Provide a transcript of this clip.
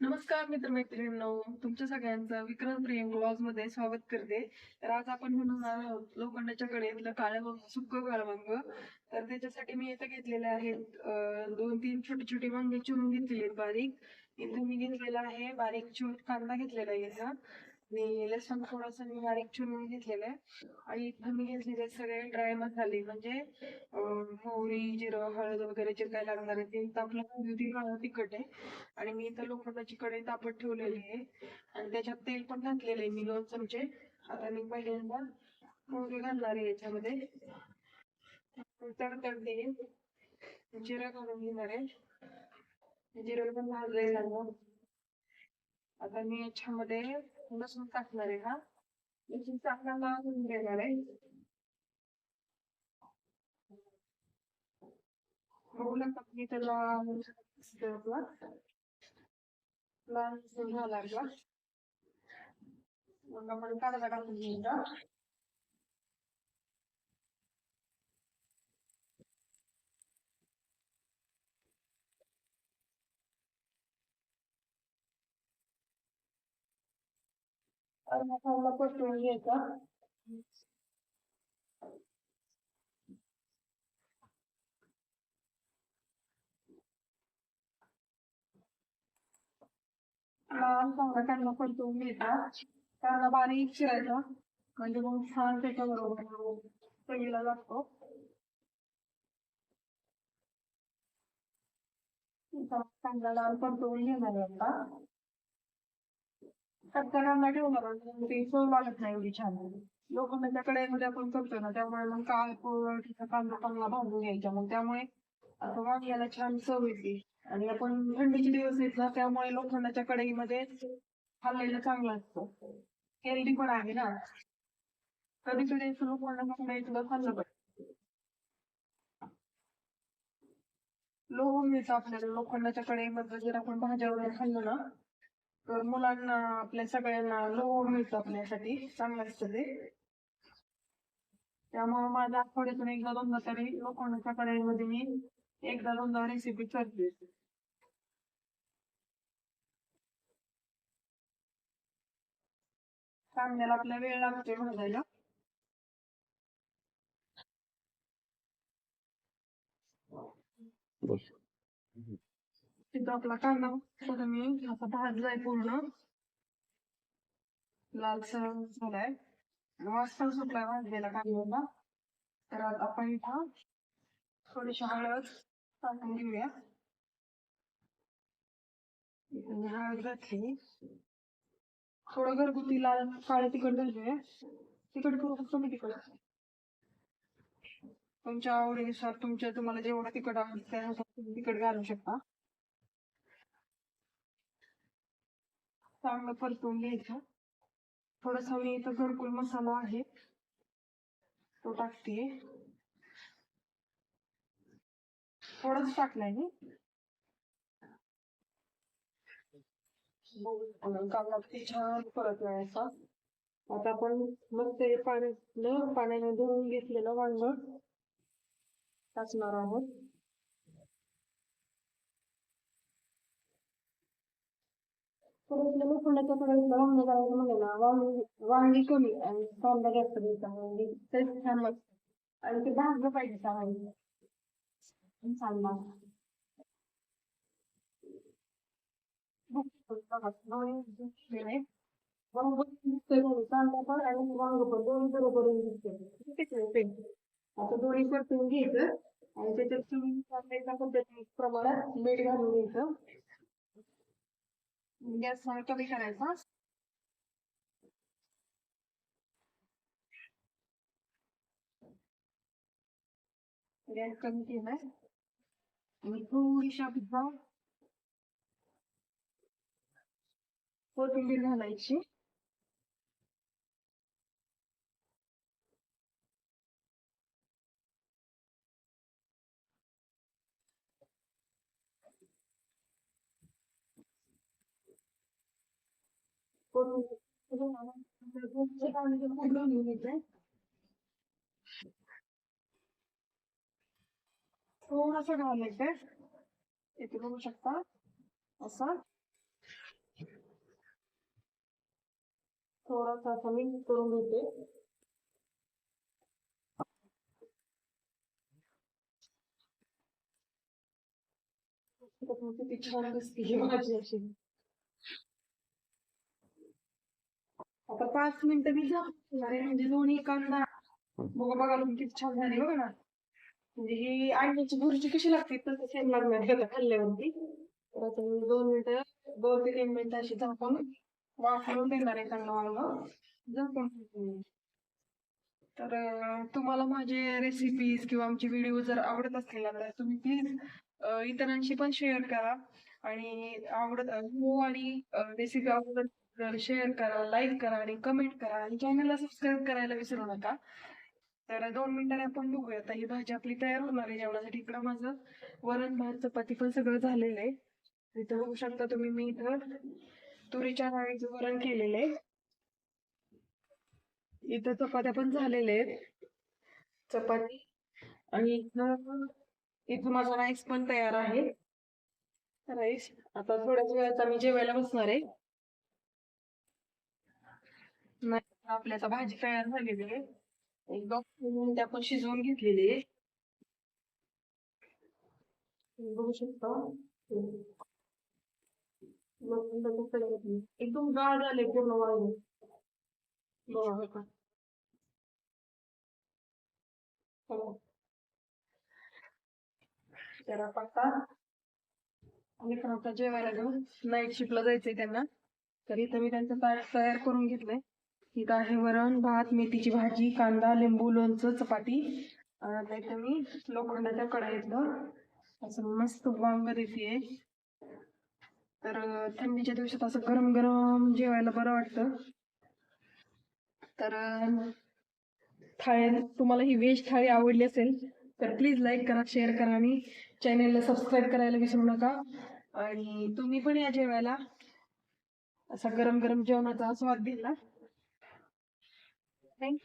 नमस्कार मित्रमैत्रिणींनो तुमच्या सगळ्यांचं विक्रम प्रेम ब्लॉगमध्ये स्वागत करते. तर आज आपण बनवणार आहोत लोखंडाच्या कडेतलं काळं सुक्क काळवंग तर त्याच्यासाठी मी इथं घेतलेले आहेत दोन तीन छोटे छोटे वांगे चिरून घेतलेले बारीक. इथं मी घेतलेला आहे बारीक छोट कांदा घेतलेला आहे मी आणि लसूण थोडासा मी बारीक चिरून घेतलेला आहे. आणि इथं मी घेतलेले सगळे ड्राय मसाले म्हणजे मोहरी जिरं हळद वगैरे जे काय लागणार आहे ते इथं आपलं मोहरी हळद तिखट आहे. आणि मी इथं लोखंडाची कढई तापत ठेवलेली आहे. आणि त्याच्यात तेल पण घातलेलं आहे मी दोन चमचे. आता मी पहिल्यांदा मोहरी घालणार आहे याच्यामध्ये. तडतडते. जिरं घालून घेणार आहे. जिरं पण भाजलंय झालं आता मी याच्यामध्ये लसूण टाकणार आहे हा. लसूण चांगला अजून घेणार आहे. बघू लागतात मी त्याला लाल झाला लागला मग आपण कांदा टाकून घेऊया आणि मसाला परतून घ्यायचा लाल चांगला कांदा परतून घ्यायचा कांदा बारीक चिरायचा म्हणजे मग छान त्याच्याबरोबर चवीला लागतो आता कांदा लाल परतवून घेणार आहे आता कच्चा कांदा ठेवणार आहे, ते लागत नाही एवढी छान लोखंडाच्या कढईमध्ये आपण करतो ना त्यामुळे मग काळ तिचा कांदा चांगला भाजून घ्यायचा मग त्यामुळे असं वांग्याला छान चव येते. आणि आपण थंडीचे दिवस येत ना त्यामुळे लोखंडाच्या कडाईमध्ये खाल्लेलं चांगलं असतं. हेल्दी पण आहे ना. कधी कधी असं लोखंडाच्या कढईतलं खाल्लं पाहिजे. लोहून मिळतं आपल्याला. लोखंडाच्या कडाईमध्ये जर आपण भाज्या वगैरे खाल्लं ना तर मुलांना आपल्या सगळ्यांना लोह मिळतं आपल्यासाठी चांगलं असतं ते. त्यामुळे माझ्या आठवड्यातून एकदा दोनदा तरी लोखंडाच्या कढईमध्ये मी एकदा दोनदा रेसिपी करते. कांद्याला आपला वेळ लागतोय भाजायला तिथं आपला कांदा थोडा मी असा भाजलाय पूर्ण. लालसर झालाय. मस्त सुटलाय भाजलेला कांद्याला तर आता आपण इथं थोडीशी हळद टाकून घेऊया. हळद घातली. थोडं घरगुती लाल काळे तिखट घालूया. तिखट करू कमी तिखट तुमच्या आवडीनुसार तुमच्या तुम्हाला जेवढं तिखट आवडतं त्यानुसार तुम्ही तिखट घालू शकता. चांगलं परतून घ्यायचं. थोडासा मी इथं घरकुल मसाला आहे. तो टाकते थोडंच टाकलाय मी. कांदा किती छान परतवायचा आता आपण मस्त हे पाण्यातलं पाण्याने धुवून घेतलेलं वांग टाकणार आहोत. परत लोखंडाच्या थोड्या वांग करायचं म्हणजे ना वांगी वांगी कमी आणि कांदा जास्त घ्यायचा वांगी तेच छान लागतं आणि ते भाजलं पाहिजे चांगलं छान लागतं कांदा पण आणि वांग पण दोन्ही बरोबर दिसते आता दोन्ही परतून घ्यायचं आणि त्याच्यात तुम्ही प्रमाणात मीठ घालून घ्यायचं गॅस थोडा कमी करायचा गॅस कमी केलाय आणि थोडीशी आपली कोथिंबीर घालायची कोथिंबीर थोडस Uğraşa devam edeceğiz. Eti buluşakta. Asar. Sonra tahtamin sorumluydu. Kapımızı bir çağrı sıkıcı var. आता पाच मिनिटं मी झाकणार आहे. म्हणजे दोन्ही कांदा बघा बघा तुम्ही किती छान झाली बघा ना. म्हणजे ही अंड्याची भुर्जी कशी लागते तसं सेम लागणार खाल्ल्यावरती. तर आता मी दोन मिनिटं दोन ते तीन मिनिटं अशी झाकून वाफवून देणार आहे चांगलं वांग. झाकून तर तुम्हाला माझे रेसिपीज किंवा आमचे व्हिडिओ जर आवडत असतील तर तुम्ही प्लीज इतरांशी पण शेअर करा. आणि आवडत हो आणि रेसिपी आवडत शेअर करा लाईक करा आणि कमेंट करा. आणि चॅनलला सबस्क्राईब करायला विसरू नका. तर दोन मिनिटांनी आपण बघूया. आता ही भाजी आपली तयार होणार आहे जेवणासाठी. इकडं माझं वरण भात चपाती पण सगळं झालेलं आहे. इथं बघू शकता तुम्ही मी इथं तुरीच्या डाळीचं वरण केलेलं आहे. इथं चपात्या पण झालेल्या आहेत. चपाती. आणि इथं इथं माझा राईस पण तयार आहे. राईस आता थोड्याच वेळात आम्ही जेवायला बसणार आहे. नाही आपल्या आता भाजी तयार झालेली आहे. एक दोन आपण शिजवून घेतलेली आहे. बघू शकता. एकदम गाळ झाले पूर्ण वाळून बघा हो. तर आपण आता जेवायला घेऊन नाईट शिपला जायचंय त्यांना. तर इथं मी त्यांचं तयार करून घेतलंय. इथं आहे वरण भात मेथीची भाजी कांदा लिंबू लोणचं चपाती. नाहीतर मी लोखंडाच्या कढाईतलं. असं मस्त वांग देते तर थंडीच्या दिवसात असं गरम गरम जेवायला बरं वाटतं. तर थाळी तुम्हाला ही व्हेज थाळी आवडली असेल तर प्लीज लाईक करा शेअर करा आणि चॅनेलला सबस्क्राईब करायला विसरू नका. आणि तुम्ही पण या जेवायला. असा गरम गरम जेवणाचा स्वाद दिला. thing.